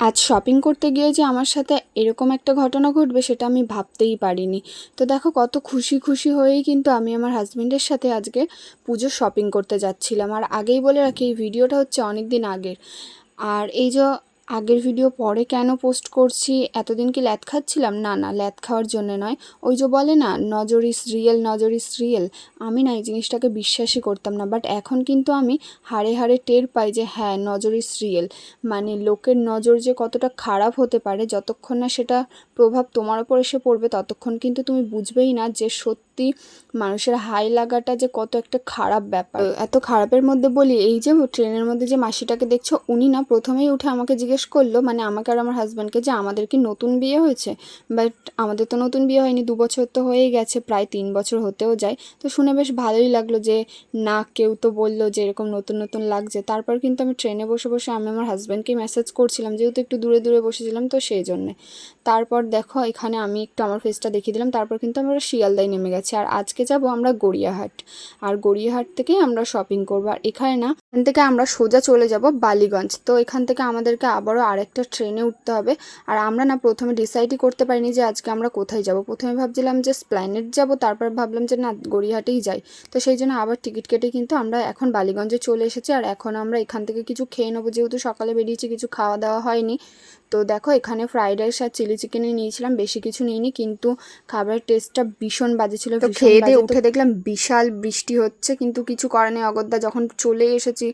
আজ শপিং করতে গিয়ে যে আমার সাথে এরকম একটা ঘটনা ঘটবে সেটা আমি ভাবতেই পারিনি। তো দেখো কত খুশি খুশি হয়েই কিন্তু আমি আমার হাজব্যান্ডের সাথে আজকে পুজো শপিং করতে যাচ্ছিলাম। আর আগেই বলে রাখি, এই ভিডিওটা হচ্ছে অনেক দিন আগের। আর এই যে আগের ভিডিও পরে কেন পোস্ট করছি? এতদিন কি ল্যাদ খাচ্ছিলাম? না না ল্যাদ খাওয়ার জন্য নয়। ওই যে বলে না, নজর ইস রিয়েল নজর ইস রিয়েল আমি না এই জিনিসটাকে বিশ্বাসই করতাম না বাট এখন কিন্তু আমি হাড়ে হাড়ে টের পাই যে হ্যাঁ নজর ইস রিয়েল মানে লোকের নজর যে কতটা খারাপ হতে পারে, যতক্ষণ না সেটা প্রভাব তোমার ওপর এসে পড়বে, ততক্ষণ কিন্তু তুমি বুঝবেই না যে সত্যি মানুষের হাই লাগাটা যে কত একটা খারাপ ব্যাপার। এত খারাপের মধ্যে বলি, এই যে ট্রেনের মধ্যে যে মাসিটাকে দেখছ, উনি না প্রথমেই উঠে আমাকে জিজ্ঞেস করল মানে আমাকে আর আমার হাজব্যান্ডকে যে আমাদের কি নতুন বিয়ে হয়েছে? বাট আমাদের তো নতুন বিয়ে হয়নি, দু বছর তো হয়েই গেছে, প্রায় তিন বছর হতেও যায়। তো শুনে বেশ ভালোই লাগল যে, না, কেউ তো বলল যে এরকম নতুন নতুন লাগছে। তারপর কিন্তু আমি ট্রেনে বসে বসে আমি আমার হাজব্যান্ডকে মেসেজ করছিলাম, যেহেতু একটু দূরে দূরে বসেছিলাম তো সেই জন্যে। তারপর দেখো, এখানে আমি একটু আমার ফেসটা দেখিয়ে দিলাম, তারপর কিন্তু আমরা শিয়ালদায় নেমে গেছি। আর আজকে যাব আমরা গড়িয়াহাট। আর গড়িয়াহাট থেকেই আমরা শপিং করব। আর এখানে না, এখান থেকে আমরা সোজা চলে যাব বালিগঞ্জ। তো এখান থেকে আমাদেরকে আবারও আরেকটা ট্রেনে উঠতে হবে। আর আমরা না প্রথমে ডিসাইডই করতে পারিনি যে আজকে আমরা কোথায় যাব। প্রথমে ভাবছিলাম যে স্প্ল্যানেট যাব, তারপর ভাবলাম যে না, গড়িয়াহাটেই যাই। তো সেই জন্য আবার টিকিট কেটে কিন্তু আমরা এখন বালিগঞ্জে চলে এসেছি। আর এখন আমরা এখান থেকে কিছু খেয়ে নেব। যেহেতু সকালে বেরিয়েছি, কিছু খাওয়া দাওয়া হয়নি। তো দেখো, এখানে ফ্রাইড রাইস আর চিলি চিকেনে নিয়েছিলাম। বেশি কিছু নিইনি। কিন্তু খাবারের টেস্টটা ভীষণ বাজে ছিল। তো খেয়ে দিয়ে উঠে দেখলাম বিশাল বৃষ্টি হচ্ছে কিন্তু কিছু করার নেই। অগত্যা যখন চলে এসেছি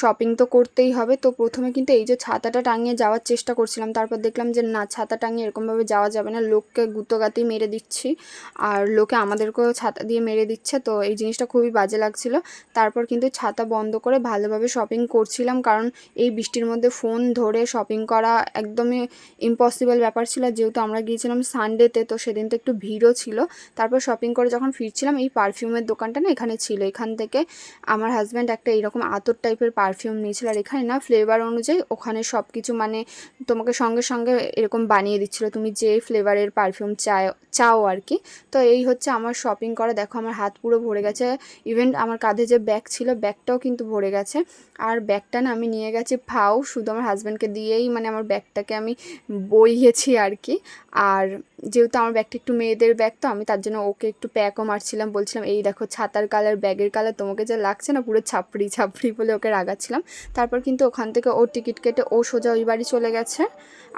শপিং তো করতেই হবে। তো প্রথমে কিন্তু এই যে ছাতাটা টাঙিয়ে যাওয়ার চেষ্টা করছিলাম তারপর দেখলাম যে না ছাতা টাঙিয়ে এরকমভাবে যাওয়া যাবে না। লোককে গুতোগাতি মেরে দিচ্ছি আর লোকে আমাদেরকেও ছাতা দিয়ে মেরে দিচ্ছে। তো এই জিনিসটা খুবই বাজে লাগছিল। তারপর কিন্তু ছাতা বন্ধ করে ভালোভাবে শপিং করছিলাম কারণ এই বৃষ্টির মধ্যে ফোন ধরে শপিং করা একদমই ইম্পসিবল ব্যাপার ছিল। যেহেতু আমরা গিয়েছিলাম সানডেতে তো সেদিন তো একটু ভিড়ও ছিল। তারপর শপিং করে যখন ফিরছিলাম, এই পারফিউমের দোকানটা না এখানে ছিল। এখান থেকে আমার হাজব্যান্ড একটা এইরকম আতর টাইপের পারফিউম নিয়েছিল আর এখানে না ফ্লেভার অনুযায়ী ওখানে সব কিছু মানে তোমাকে সঙ্গে সঙ্গে এরকম বানিয়ে দিচ্ছিল। তুমি যে ফ্লেভারের পারফিউম চাও চাও আর কি তো এই হচ্ছে আমার শপিং করা। দেখো আমার হাত পুরো ভরে গেছে। ইভেন আমার কাঁধে যে ব্যাগ ছিল ব্যাগটাও কিন্তু ভরে গেছে। আর ব্যাগটা না আমি নিয়ে গেছি ফাও, শুধু আমার হাজব্যান্ডকে দিয়েই মানে আমার ব্যাগটাকে আমি বইয়েছি আর কি আর যেহেতু আমার ব্যাগটা একটু মেয়েদের ব্যাগ, তো আমি তার জন্য ওকে একটু প্যাকও মারছিলাম। বলছিলাম, এই দেখো, ছাতার কালার ব্যাগের কালার তোমাকে যা লাগছে না, পুরো ছাপড়ি ছাপড়ি বলে ওকে রাগাচ্ছিলাম। তারপর কিন্তু ওখান থেকে ও টিকিট কেটে ও সোজা ওই বাড়ি চলে গেছে।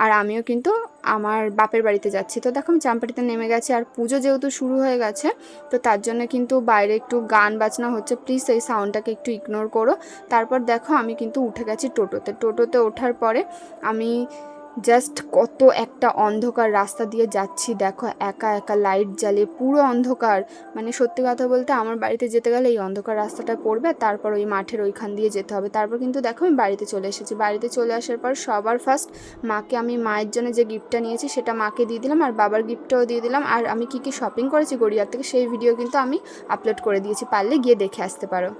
আর আমিও কিন্তু আমার বাপের বাড়িতে যাচ্ছি। তো দেখো, আমি চাম্পাটিতে নেমে গেছি। আর পুজো যেহেতু শুরু হয়ে গেছে, তো তার জন্য কিন্তু বাইরে একটু গান বাজনা হচ্ছে। প্লিজ এই সাউন্ডটাকে একটু ইগনোর করো। তারপর দেখো, আমি কিন্তু উঠে গেছি টোটোতে। টোটোতে ওঠার পরে আমি জাস্ট কত একটা অন্ধকার রাস্তা দিয়ে যাচ্ছি, দেখো, একা একা লাইট জ্বালিয়ে পুরো অন্ধকার। মানে সত্যি কথা বলতে আমার বাড়িতে যেতে গেলে এই অন্ধকার রাস্তাটা পড়বে, তারপর ওই মাঠের ওইখান দিয়ে যেতে হবে। তারপর কিন্তু দেখো আমি বাড়িতে চলে এসেছি। বাড়িতে চলে আসার পর সবার ফার্স্ট মাকে আমি মায়ের জন্য যে গিফটটা নিয়েছি সেটা মাকে দিয়ে দিলাম আর বাবার গিফটটাও দিয়ে দিলাম। আর আমি কী কী শপিং করেছি গড়িয়ার থেকে সেই ভিডিও কিন্তু আমি আপলোড করে দিয়েছি। পারলে গিয়ে দেখে আসতে পারো।